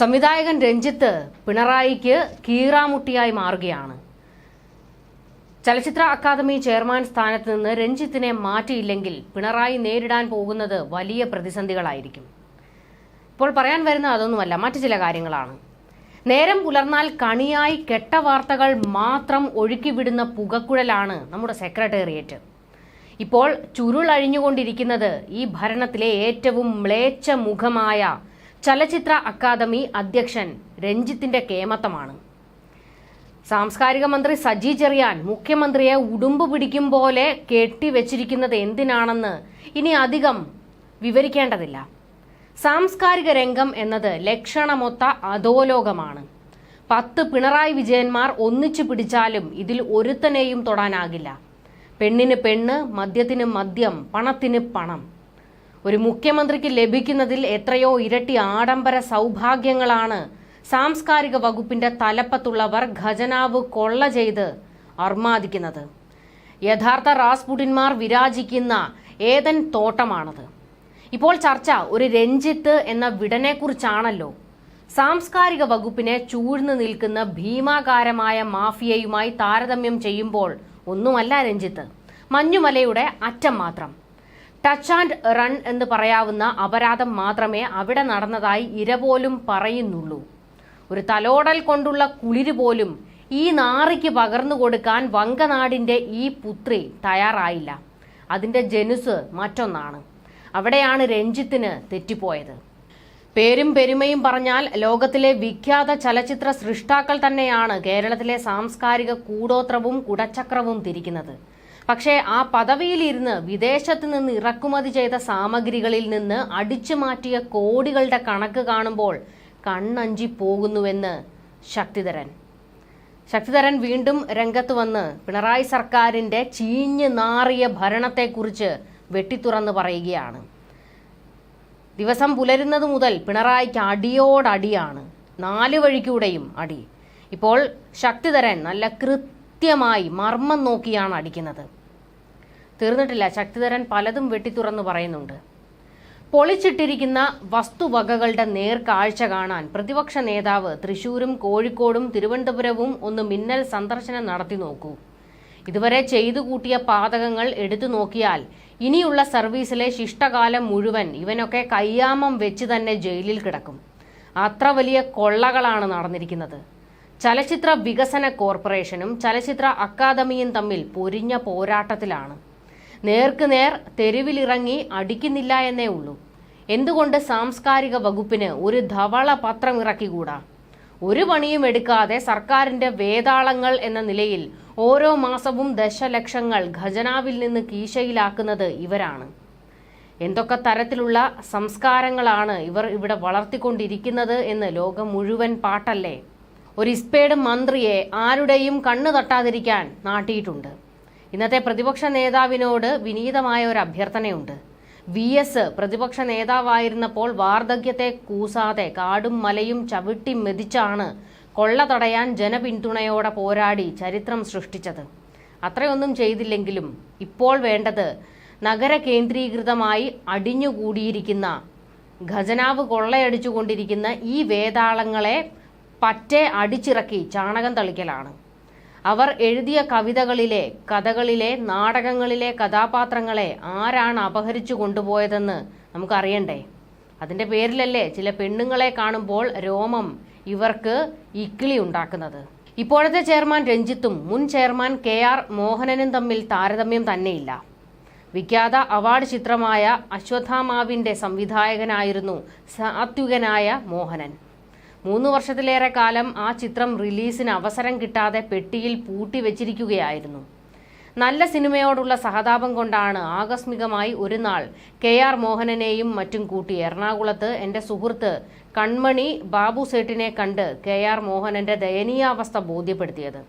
സംവിധായകൻ രഞ്ജിത്ത് പിണറായിക്ക് കീറാമുട്ടിയായി മാറുകയാണ്. ചലച്ചിത്ര അക്കാദമി ചെയർമാൻ സ്ഥാനത്ത് നിന്ന് രഞ്ജിത്തിനെ മാറ്റിയില്ലെങ്കിൽ പിണറായി നേരിടാൻ പോകുന്നത് വലിയ പ്രതിസന്ധികളായിരിക്കും. ഇപ്പോൾ പറയാൻ വരുന്ന അതൊന്നുമല്ല മറ്റു ചില കാര്യങ്ങളാണ്. നേരം പുലർന്നാൽ കണിയായി കെട്ട വാർത്തകൾ മാത്രം ഒഴുക്കിവിടുന്ന പുകക്കുഴലാണ് നമ്മുടെ സെക്രട്ടേറിയറ്റ്. ഇപ്പോൾ ചുരുളഴിഞ്ഞുകൊണ്ടിരിക്കുന്നത് ഈ ഭരണത്തിലെ ഏറ്റവും മ്ലേച്ഛ മുഖമായ ചലച്ചിത്ര അക്കാദമി അധ്യക്ഷൻ രഞ്ജിത്തിന്റെ കേമത്തമാണ്. സാംസ്കാരിക മന്ത്രി സജി ചെറിയാൻ മുഖ്യമന്ത്രിയെ ഉടുമ്പ് പിടിക്കും പോലെ കെട്ടിവെച്ചിരിക്കുന്നത് എന്തിനാണെന്ന് ഇനി അധികം വിവരിക്കേണ്ടതില്ല. സാംസ്കാരിക രംഗം എന്നത് ലക്ഷണമൊത്ത അധോലോകമാണ്. പത്ത് പിണറായി വിജയന്മാർ ഒന്നിച്ചു പിടിച്ചാലും ഇതിൽ ഒരുത്തനെയും തൊടാനാകില്ല. പെണ്ണിന് പെണ്ണ് മദ്യത്തിന് മദ്യം പണത്തിന് പണം. ഒരു മുഖ്യമന്ത്രിക്ക് ലഭിക്കുന്നതിൽ എത്രയോ ഇരട്ടി ആഡംബര സൗഭാഗ്യങ്ങളാണ്. സാംസ്കാരിക വകുപ്പിന്റെ തലപ്പത്തുള്ളവർ ഖജനാവ് കൊള്ള ചെയ്ത് അർമാദിക്കുന്നത്. യഥാർത്ഥ റാസ്പുടിന്മാർ വിരാജിക്കുന്ന ഏതൻ തോട്ടമാണത്. ഇപ്പോൾ ചർച്ച ഒരു രഞ്ജിത്ത് എന്ന വിടനെക്കുറിച്ചാണല്ലോ. സാംസ്കാരിക വകുപ്പിനെ ചൂഴ്ന്നു നിൽക്കുന്ന ഭീമാകാരമായ മാഫിയയുമായി താരതമ്യം ചെയ്യുമ്പോൾ ഒന്നുമല്ല രഞ്ജിത്ത്. മഞ്ഞുമലയുടെ അറ്റം മാത്രം. ടച്ച് ആൻഡ് റൺ എന്ന് പറയാവുന്ന അപരാധം മാത്രമേ അവിടെ നടന്നതായി ഇര പോലും പറയുന്നുള്ളൂ. ഒരു തലോടൽ കൊണ്ടുള്ള കുളിര് പോലും ഈ നാറിക്ക് പകർന്നു കൊടുക്കാൻ വങ്കനാടിന്റെ ഈ പുത്രി തയ്യാറായില്ല. അതിന്റെ ജനുസ് മറ്റൊന്നാണ്. അവിടെയാണ് രഞ്ജിത്തിന് തെറ്റിപ്പോയത്. പേരും പെരുമയും പറഞ്ഞാൽ ലോകത്തിലെ വിഖ്യാത ചലച്ചിത്ര സൃഷ്ടാക്കൾ തന്നെയാണ് കേരളത്തിലെ സാംസ്കാരിക കൂടോത്രവും കുടച്ചക്രവും തിരിക്കുന്നത്. പക്ഷേ ആ പദവിയിലിരുന്ന് വിദേശത്ത് നിന്ന് ഇറക്കുമതി ചെയ്ത സാമഗ്രികളിൽ നിന്ന് അടിച്ചു മാറ്റിയ കോടികളുടെ കണക്ക് കാണുമ്പോൾ കണ്ണഞ്ചി പോകുന്നുവെന്ന് ശക്തിധരൻ. ശക്തിധരൻ വീണ്ടും രംഗത്ത് വന്ന് പിണറായി സർക്കാരിന്റെ ചീഞ്ഞ് നാറിയ ഭരണത്തെക്കുറിച്ച് വെട്ടിത്തുറന്ന് പറയുകയാണ്. ദിവസം പുലരുന്നത് മുതൽ പിണറായിക്ക് അടിയോടടിയാണ്. നാല് വഴിക്കൂടെയും അടി. ഇപ്പോൾ ശക്തിധരൻ നല്ല കൃത്യമായി മർമ്മം നോക്കിയാണ് അടിക്കുന്നത്. തീർന്നിട്ടില്ല. ശക്തിധരൻ പലതും വെട്ടിത്തുറന്ന് പറയുന്നുണ്ട്. പൊളിച്ചിട്ടിരിക്കുന്ന വസ്തുവകകളുടെ നേർക്കാഴ്ച കാണാൻ പ്രതിപക്ഷ നേതാവ് തൃശൂരും കോഴിക്കോടും തിരുവനന്തപുരവും ഒന്ന് മിന്നൽ സന്ദർശനം നടത്തി നോക്കൂ. ഇതുവരെ ചെയ്തു കൂട്ടിയ പാതകങ്ങൾ എടുത്തു നോക്കിയാൽ ഇനിയുള്ള സർവീസിലെ ശിഷ്ടകാലം മുഴുവൻ ഇവനൊക്കെ കയ്യാമം വെച്ച് തന്നെ ജയിലിൽ കിടക്കും. അത്ര വലിയ കൊള്ളകളാണ് നടന്നിരിക്കുന്നത്. ചലച്ചിത്ര വികസന കോർപ്പറേഷനും ചലച്ചിത്ര അക്കാദമിയും തമ്മിൽ പൊരിഞ്ഞ പോരാട്ടത്തിലാണ്. നേർക്ക് നേർ തെരുവിലിറങ്ങി അടിക്കുന്നില്ല എന്നേ ഉള്ളൂ. എന്തുകൊണ്ട് സാംസ്കാരിക വകുപ്പിന് ഒരു ധവള പത്രം ഇറക്കിക്കൂടാ? ഒരു പണിയും എടുക്കാതെ സർക്കാരിന്റെ വേതാളങ്ങൾ എന്ന നിലയിൽ ഓരോ മാസവും ദശലക്ഷങ്ങൾ ഖജനാവിൽ നിന്ന് കീശയിലാക്കുന്നത് ഇവരാണ്. എന്തൊക്കെ തരത്തിലുള്ള സംസ്കാരങ്ങളാണ് ഇവർ ഇവിടെ വളർത്തിക്കൊണ്ടിരിക്കുന്നത് എന്ന് ലോകം മുഴുവൻ പാട്ടല്ലേ? ഒരു ഇസ്പേഡ് മന്ത്രിയെ ആരുടെയും കണ്ണു തട്ടാതിരിക്കാൻ നാട്ടിയിട്ടുണ്ട്. ഇന്നത്തെ പ്രതിപക്ഷ നേതാവിനോട് വിനീതമായ ഒരു അഭ്യർത്ഥനയുണ്ട്. വി എസ് പ്രതിപക്ഷ നേതാവായിരുന്നപ്പോൾ വാർദ്ധക്യത്തെ കൂസാതെ കാടും മലയും ചവിട്ടി മെതിച്ചാണ് കൊള്ള തടയാൻ ജനപിന്തുണയോടെ പോരാടി ചരിത്രം സൃഷ്ടിച്ചത്. അത്രയൊന്നും ചെയ്തില്ലെങ്കിലും ഇപ്പോൾ വേണ്ടത് നഗര കേന്ദ്രീകൃതമായി അടിഞ്ഞുകൂടിയിരിക്കുന്ന ഖജനാവ് കൊള്ളയടിച്ചുകൊണ്ടിരിക്കുന്ന ഈ വേതാളങ്ങളെ പറ്റെ അടിച്ചിറക്കി ചാണകം തളിക്കലാണ്. അവർ എഴുതിയ കവിതകളിലെ കഥകളിലെ നാടകങ്ങളിലെ കഥാപാത്രങ്ങളെ ആരാണ് അപഹരിച്ചു കൊണ്ടുപോയതെന്ന് നമുക്കറിയണ്ടേ? അതിന്റെ പേരിലല്ലേ ചില പെണ്ണുങ്ങളെ കാണുമ്പോൾ രോമം ഇവർക്ക് ഇക്കിളി ഉണ്ടാക്കുന്നത്. ഇപ്പോഴത്തെ ചെയർമാൻ രഞ്ജിത്തും മുൻ ചെയർമാൻ കെ ആർ മോഹനനും തമ്മിൽ താരതമ്യം തന്നെയില്ല. വിഖ്യാത അവാർഡ് ചിത്രമായ അശ്വത്ഥാമാവിന്റെ സംവിധായകനായിരുന്നു സാത്വികനായ മോഹനൻ. മൂന്ന് വർഷത്തിലേറെ കാലം ആ ചിത്രം റിലീസിന് അവസരം കിട്ടാതെ പെട്ടിയിൽ പൂട്ടി വെച്ചിരിക്കുകയായിരുന്നു. നല്ല സിനിമയോടുള്ള സഹതാപം കൊണ്ടാണ് ആകസ്മികമായി ഒരു നാൾ കെ ആർ മോഹനനെയും മറ്റും കൂട്ടി എറണാകുളത്ത് എന്റെ സുഹൃത്ത് കൺമണി ബാബു സേട്ടിനെ കണ്ട് കെ ആർ മോഹനന്റെ ദയനീയാവസ്ഥ ബോധ്യപ്പെടുത്തിയത്.